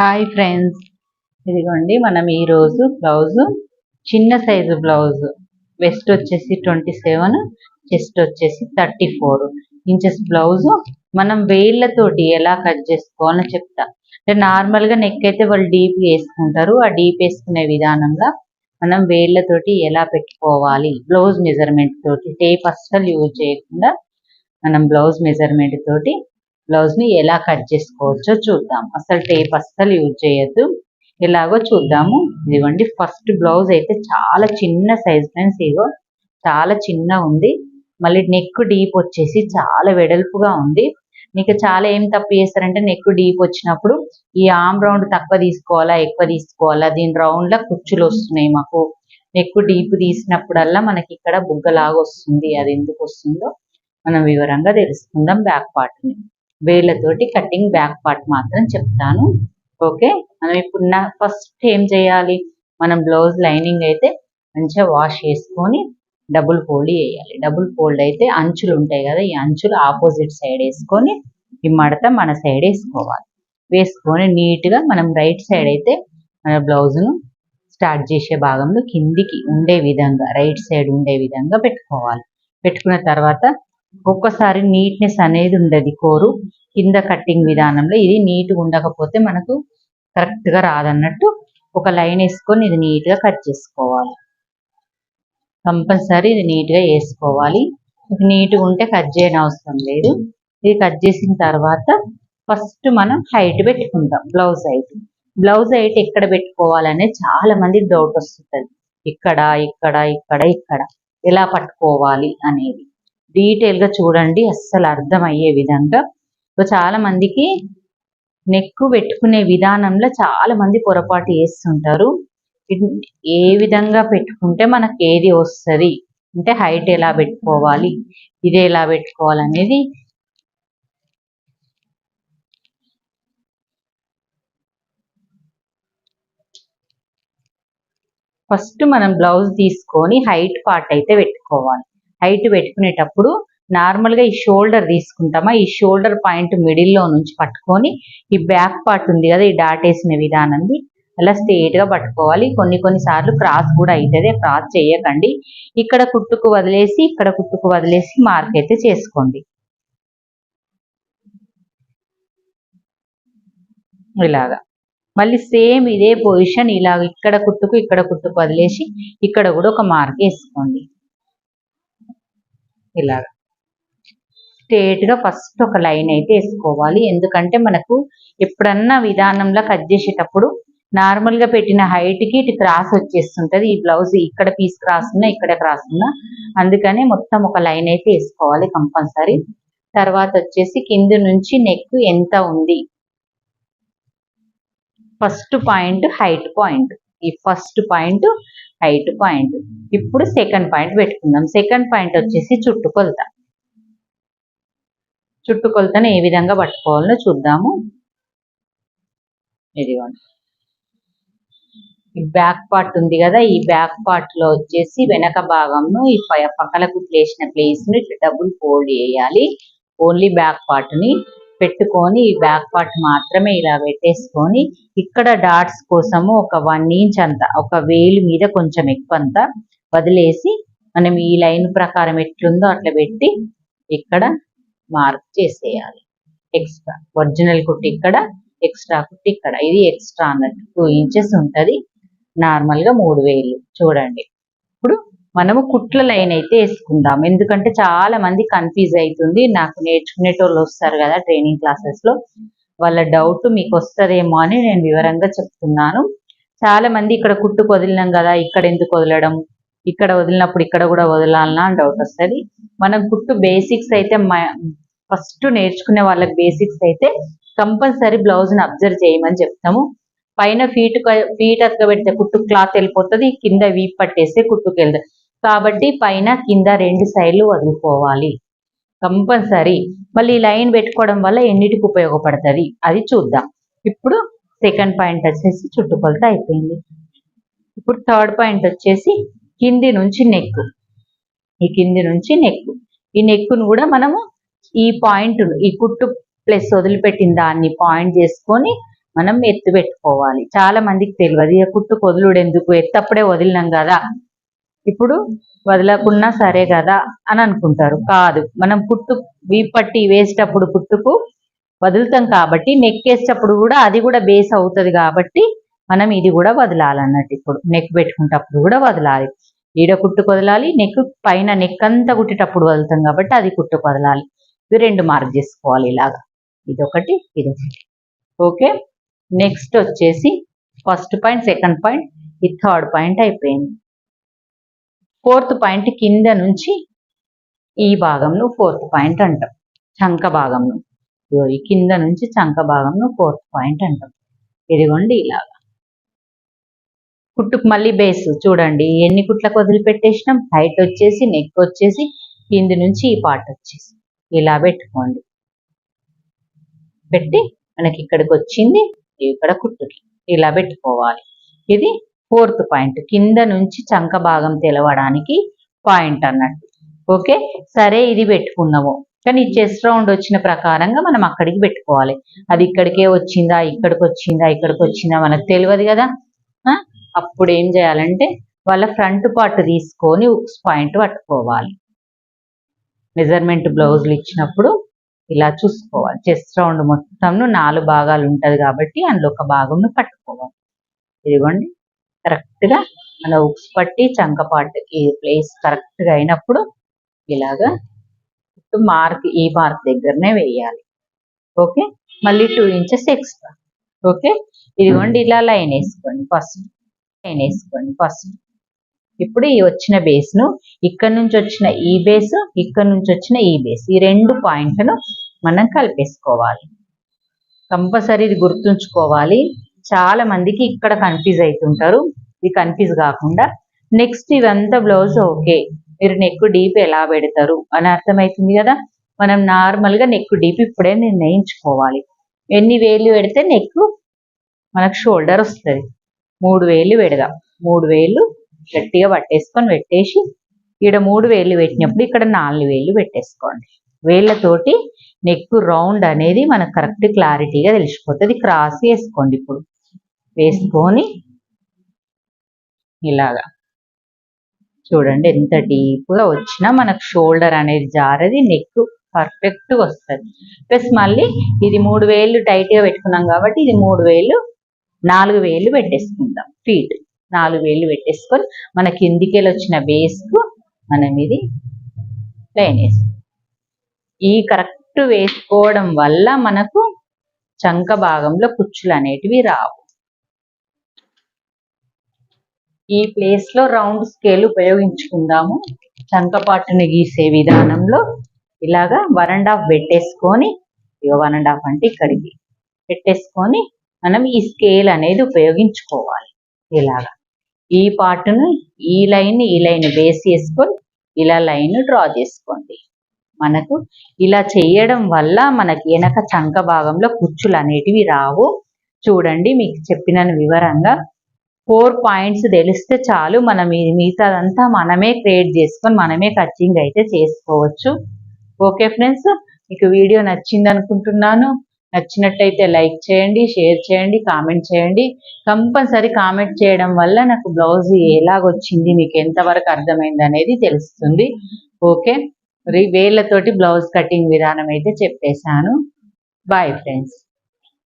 Hi friends ఇదిగోండి మనం ఈరోజు బ్లౌజు చిన్న సైజు బ్లౌజు. వెస్ట్ వచ్చేసి ట్వంటీ సెవెన్ చెస్ట్ వచ్చేసి థర్టీ ఫోర్ ఇంచెస్ బ్లౌజు. మనం వేళ్ళతోటి ఎలా కట్ చేసుకోవాలో చెప్తా. అంటే నార్మల్గా నెక్ అయితే వాళ్ళు డీప్ వేసుకుంటారు. ఆ డీప్ వేసుకునే విధానంలో మనం వేళ్ళతోటి ఎలా పెట్టుకోవాలి? బ్లౌజ్ మెజర్మెంట్ తోటి టేప్ అస్సలు యూజ్ చేయకుండా మనం బ్లౌజ్ మెజర్మెంట్ తోటి బ్లౌజ్ని ఎలా కట్ చేసుకోవచ్చో చూద్దాం. అసలు టేప్ అస్సలు యూజ్ చేయొద్దు. ఎలాగో చూద్దాము. ఇదిగోండి ఫస్ట్ బ్లౌజ్ అయితే చాలా చిన్న సైజ్ ఫ్రెండ్స్ ఇగో. చాలా చిన్న ఉంది. మళ్ళీ నెక్ డీప్ వచ్చేసి చాలా వెడల్పుగా ఉంది. మీకు చాలా ఏం తప్పు చేస్తారంటే నెక్ డీప్ వచ్చినప్పుడు ఈ ఆమ్ రౌండ్ తక్కువ తీసుకోవాలా ఎక్కువ తీసుకోవాలా? దీని రౌండ్ లా కుచ్చులు వస్తున్నాయి మాకు. నెక్ డీప్ తీసినప్పుడల్లా మనకి ఇక్కడ బుగ్గలాగా వస్తుంది. అది ఎందుకు వస్తుందో మనం వివరంగా తెలుసుకుందాం బ్యాక్ పార్ట్ని. వేళ్ళతోటి కటింగ్ బ్యాక్ పార్ట్ మాత్రం చెప్తాను. ఓకే? మనం ఇప్పుడు నా ఫస్ట్ ఏం చేయాలి? మనం బ్లౌజ్ లైనింగ్ అయితే మంచిగా వాష్ చేసుకొని డబుల్ ఫోల్డ్ వేయాలి డబుల్ ఫోల్డ్ అయితే అంచులు ఉంటాయి కదా ఈ అంచులు ఆపోజిట్ సైడ్ వేసుకొని ఈ మడత మన సైడ్ వేసుకోవాలి. వేసుకొని నీట్గా మనం రైట్ సైడ్ అయితే మన బ్లౌజ్ను స్టార్ట్ చేసే భాగంలో కిందికి ఉండే విధంగా రైట్ సైడ్ ఉండే విధంగా పెట్టుకోవాలి. పెట్టుకున్న తర్వాత ఒక్కసారి నీట్నెస్ అనేది ఉండదు. కోరు కింద కట్టింగ్ విధానంలో ఇది నీట్గా ఉండకపోతే మనకు కరెక్ట్గా రాదన్నట్టు ఒక లైన్ వేసుకొని ఇది నీట్గా కట్ చేసుకోవాలి. కంపల్సరీ ఇది నీట్గా వేసుకోవాలి. ఇది నీట్గా ఉంటే కట్ చేయని అవసరం లేదు. ఇది కట్ చేసిన తర్వాత ఫస్ట్ మనం హైట్ పెట్టుకుంటాం. బ్లౌజ్ హైట్ బ్లౌజ్ హైట్ ఎక్కడ పెట్టుకోవాలనే చాలా మంది డౌట్ వస్తుంటుంది ఇక్కడ ఇక్కడ ఇక్కడ ఇక్కడ. ఎలా పట్టుకోవాలి అనేది. డీటెయిల్గా చూడండి అస్సలు అర్థమయ్యే విధంగా. చాలా మందికి నెక్కు పెట్టుకునే విధానంలో చాలా మంది పొరపాటు చేస్తుంటారు. ఏ విధంగా పెట్టుకుంటే మనకి ఏది వస్తుంది? అంటే హైట్ ఎలా పెట్టుకోవాలి? ఇది ఎలా పెట్టుకోవాలి అనేది ఫస్ట్ మనం బ్లౌజ్ తీసుకొని హైట్ పార్ట్ అయితే పెట్టుకోవాలి. హైట్ పెట్టుకునేటప్పుడు నార్మల్గా ఈ షోల్డర్ తీసుకుంటామా? ఈ షోల్డర్ పాయింట్ మిడిల్లో నుంచి పట్టుకొని ఈ బ్యాక్ పార్ట్ ఉంది కదా ఈ డాట్ వేసిన విధానంది అలా స్ట్రేట్గా పట్టుకోవాలి. కొన్ని కొన్ని సార్లు క్రాస్ కూడా అవుతుంది. క్రాస్ చేయకండి. ఇక్కడ కుట్టుకు వదిలేసి ఇక్కడ కుట్టుకు వదిలేసి మార్క్ అయితే చేసుకోండి. ఇలాగా. మళ్ళీ సేమ్ ఇదే పొజిషన్ ఇలాగ ఇక్కడ కుట్టుకు ఇక్కడ కుట్టుకు వదిలేసి ఇక్కడ కూడా ఒక మార్క్ వేసుకోండి. ఇలాగా. స్ట్రేట్గా ఫస్ట్ ఒక లైన్ అయితే వేసుకోవాలి. ఎందుకంటే మనకు ఎప్పుడన్నా విధానంలో కట్ చేసేటప్పుడు నార్మల్గా పెట్టిన హైట్కి ఇటు క్రాస్ వచ్చేస్తుంటది. ఈ బ్లౌజ్ ఇక్కడ పీస్ క్రాస్ ఉన్నా ఇక్కడ క్రాస్ ఉన్నా. అందుకని మొత్తం ఒక లైన్ అయితే వేసుకోవాలి కంపల్సరీ. తర్వాత వచ్చేసి కింద నుంచి నెక్ ఎంత ఉంది? First point height point. ఈ ఫస్ట్ పాయింట్ హైట్ పాయింట్ ఇప్పుడు సెకండ్ పాయింట్ పెట్టుకుందాం. సెకండ్ పాయింట్ వచ్చేసి చుట్టుకొలత. చుట్టుకొలతను ఏ విధంగా పట్టుకోవాలో చూద్దాము. ఇదిగోండి ఈ బ్యాక్ పార్ట్ ఉంది కదా ఈ బ్యాక్ పార్ట్లో వచ్చేసి వెనక భాగంను ఈ ప- ప్లేసిన ప్లేస్ని డబుల్ ఫోల్డ్ చేయాలి. ఓన్లీ బ్యాక్ పార్ట్ని పెట్టుకొని ఈ బ్యాక్ పార్ట్ మాత్రమే ఇలా పెట్టేసుకొని ఇక్కడ డాట్స్ కోసము ఒక వన్ ఇంచ్ అంత ఒక వేలు మీద కొంచెం ఎక్కువ అంత వదిలేసి మనం ఈ లైన్ ప్రకారం ఎట్లుందో అట్లా పెట్టి ఇక్కడ మార్క్ చేసేయాలి. ఎక్స్ట్రా ఒరిజినల్ కుట్టి ఇక్కడ ఎక్స్ట్రా కుట్టి ఇక్కడ. ఇది ఎక్స్ట్రా అన్నట్టు టూ ఇంచెస్ ఉంటుంది. నార్మల్గా మూడు వేలు. చూడండి. మనము కుట్ల లైన్ అయితే వేసుకుందాం. ఎందుకంటే చాలా మంది కన్ఫ్యూజ్ అవుతుంది నాకు నేర్చుకునేటోళ్ళు వస్తారు కదా ట్రైనింగ్ క్లాసెస్లో. వాళ్ళ డౌట్ మీకు వస్తదేమో అని నేను వివరంగా చెప్తున్నాను. చాలా మంది ఇక్కడ కుట్టు వదిలినాం కదా ఇక్కడ ఎందుకు వదలడం? ఇక్కడ వదిలినప్పుడు ఇక్కడ కూడా వదలాలనా అని డౌట్ వస్తుంది. మనం కుట్టు బేసిక్స్ అయితే ఫస్ట్ నేర్చుకునే వాళ్ళకి బేసిక్స్ అయితే కంపల్సరీ బ్లౌజ్ని అబ్జర్వ్ చేయమని చెప్తాము. పైన ఫీట్ ఫీట్ అక్క పెడితే కుట్టు క్లాత్ వెళ్ళిపోతుంది కింద వీప్ పట్టేస్తే కుట్టుకు వెళ్తుంది కాబట్టి పైన కింద రెండు సైడ్లు వదులుకోవాలి. కంపల్సరీ. మళ్ళీ ఈ లైన్ పెట్టుకోవడం వల్ల ఎన్నిటికి ఉపయోగపడుతుంది? అది చూద్దాం. ఇప్పుడు సెకండ్ పాయింట్ వచ్చేసి చుట్టుకొలత అయిపోయింది. ఇప్పుడు థర్డ్ పాయింట్ వచ్చేసి కింది నుంచి నెక్ ఈ కింది నుంచి నెక్ ఈ నెక్కును కూడా మనము ఈ పాయింట్ ఈ కుట్టు ప్లస్ వదిలిపెట్టిన దాన్ని పాయింట్ చేసుకొని మనం ఎత్తు పెట్టుకోవాలి. చాలా మందికి తెలియదు ఇక కుట్టు వదులుడు ఎందుకు? ఎత్తప్పుడే వదిలినాం కదా. ఇప్పుడు వదలకున్నా సరే కదా అని అనుకుంటారు. కాదు మనం కుట్టు వీపట్టి వేసేటప్పుడు కుట్టుకు వదులుతాం కాబట్టి నెక్ వేసేటప్పుడు కూడా అది కూడా బేస్ అవుతుంది కాబట్టి మనం ఇది కూడా వదలాలన్నట్టు ఇప్పుడు. నెక్ పెట్టుకునేటప్పుడు కూడా వదలాలి. ఈడ కుట్టుకు వదలాలి నెక్ పైన నెక్ అంతా కుట్టేటప్పుడు వదులుతాం కాబట్టి అది కుట్టు వదలాలి. ఇవి రెండు మార్క్ చేసుకోవాలి ఇలాగా. ఇదొకటి ఇదొకటి. ఓకే? నెక్స్ట్ వచ్చేసి ఫస్ట్ పాయింట్ సెకండ్ పాయింట్ ఈ థర్డ్ పాయింట్ అయిపోయింది. ఫోర్త్ పాయింట్ కింద నుంచి ఈ భాగంను ఫోర్త్ పాయింట్ అంటాం. చంక భాగంను. ఈ కింద నుంచి చంక భాగంను ఫోర్త్ పాయింట్ అంటాం. ఇదిగోండి ఇలాగా. కుట్టుకు మళ్ళీ బేస్ చూడండి. ఎన్ని కుట్లకు వదిలిపెట్టేసినాం? హైట్ వచ్చేసి నెక్ వచ్చేసి కింది నుంచి ఈ పార్ట్ వచ్చేసి. ఇలా పెట్టుకోండి. పెట్టి మనకి ఇక్కడికి వచ్చింది ఇక్కడ కుట్టుకి. ఇలా పెట్టుకోవాలి. ఇది ఫోర్త్ పాయింట్. కింద నుంచి చంక భాగం తెలవడానికి పాయింట్ అన్నట్టు. ఓకే? సరే ఇది పెట్టుకున్నాము. కానీ చెస్ట్ రౌండ్ వచ్చిన ప్రకారంగా మనం అక్కడికి పెట్టుకోవాలి. అది ఇక్కడికే వచ్చిందా ఇక్కడికి వచ్చిందా ఇక్కడికి వచ్చిందా మనకు తెలియదు కదా? అప్పుడు ఏం చేయాలంటే వాళ్ళ ఫ్రంట్ పార్ట్ తీసుకొని ఉక్స్ పాయింట్ పట్టుకోవాలి. మెజర్మెంట్ బ్లౌజులు ఇచ్చినప్పుడు ఇలా చూసుకోవాలి. చెస్ట్ రౌండ్ మొత్తం నాలుగు భాగాలు ఉంటది కాబట్టి అందులో ఒక భాగంను పట్టుకోవాలి. ఇదిగోండి. కరెక్ట్గా మన ఉక్స్ పట్టి చంకపాటు ఈ ప్లేస్ కరెక్ట్గా అయినప్పుడు ఇలాగా మార్క్ ఈ మార్క్ దగ్గరనే వేయాలి. ఓకే? మళ్ళీ టూ ఇంచెస్ ఎక్స్ట్రా. ఓకే? ఇదిగోండి ఇలా లైన్ వేసుకోండి ఫస్ట్. లైన్ వేసుకోండి ఫస్ట్. ఇప్పుడు ఈ వచ్చిన బేస్ను ఇక్కడ నుంచి వచ్చిన ఈ బేస్ ఇక్కడ నుంచి వచ్చిన ఈ బేస్. ఈ రెండు పాయింట్లను మనం కలిపేసుకోవాలి. కంపల్సరీ ఇది గుర్తుంచుకోవాలి. చాలా మందికి ఇక్కడ కన్ఫ్యూజ్ అవుతుంటారు. ఇది కన్ఫ్యూజ్ కాకుండా నెక్స్ట్ ఇదంతా బ్లౌజ్ ఓకే మీరు నెక్ డీప్ ఎలా పెడతారు అని అర్థమవుతుంది కదా? మనం నార్మల్గా నెక్ డీప్ ఇప్పుడే నిర్ణయించుకోవాలి. ఎన్ని వేలు పెడితే నెక్ మనకు షోల్డర్ వస్తుంది. మూడు వేలు పెడదాం. మూడు వేలు గట్టిగా పట్టేసుకొని పెట్టేసి ఇక్కడ మూడు వేలు పెట్టినప్పుడు ఇక్కడ నాలుగు వేలు పెట్టేసుకోండి. వేళ్ళతోటి నెక్ రౌండ్ అనేది మనకు కరెక్ట్ క్లారిటీగా తెలిసిపోతుంది. క్రాస్ వేసుకోండి ఇప్పుడు. వేసుకొని ఇలాగా. చూడండి ఎంత డీప్గా వచ్చినా మనకు షోల్డర్ అనేది జారది నెక్ పర్ఫెక్ట్ వస్తుంది. ప్లస్ మళ్ళీ ఇది మూడు వేలు టైట్గా పెట్టుకున్నాం కాబట్టి ఇది మూడు వేలు నాలుగు వేలు పెట్టేసుకుందాం ఫీట్ నాలుగు వేలు పెట్టేసుకొని మన కిందికెళ్ళి వచ్చిన వేస్కు మనం ఇది లైన్ వేస్తాం ఈ కరెక్ట్ వేసుకోవడం వల్ల మనకు చంక భాగంలో కుచ్చులు అనేటివి రావు. ఈ ప్లేస్లో రౌండ్ స్కేల్ ఉపయోగించుకుందాము. చంకపాటుని గీసే విధానంలో ఇలాగా వన్ అండ్ హాఫ్ పెట్టేసుకొని వన్ అండ్ హాఫ్ అంటే ఇక్కడికి పెట్టేసుకొని మనం ఈ స్కేల్ అనేది ఉపయోగించుకోవాలి. ఇలాగా. ఈ పార్ట్ను ఈ లైన్ ఈ లైన్ బేస్ చేసుకొని ఇలా లైన్ డ్రా చేసుకోండి. మనకు ఇలా చేయడం వల్ల మనకి వెనక చంక భాగంలో కుచ్చులు అనేటివి రావు. చూడండి మీకు చెప్పిన వివరంగా ఫోర్ పాయింట్స్ తెలిస్తే చాలు మనం మిగతాదంతా మనమే క్రియేట్ చేసుకొని మనమే కచ్చింగ్ అయితే చేసుకోవచ్చు. ఓకే ఫ్రెండ్స్ మీకు వీడియో నచ్చింది అనుకుంటున్నాను నచ్చినట్లయితే లైక్ చేయండి షేర్ చేయండి కామెంట్ చేయండి. కంపల్సరీ కామెంట్ చేయడం వల్ల నాకు బ్లౌజ్ ఎలాగొచ్చింది మీకు ఎంతవరకు అర్థమైంది అనేది తెలుస్తుంది. ఓకే మరి వేళ్ళతోటి బ్లౌజ్ కటింగ్ విధానం అయితే చెప్పేశాను. Bye friends.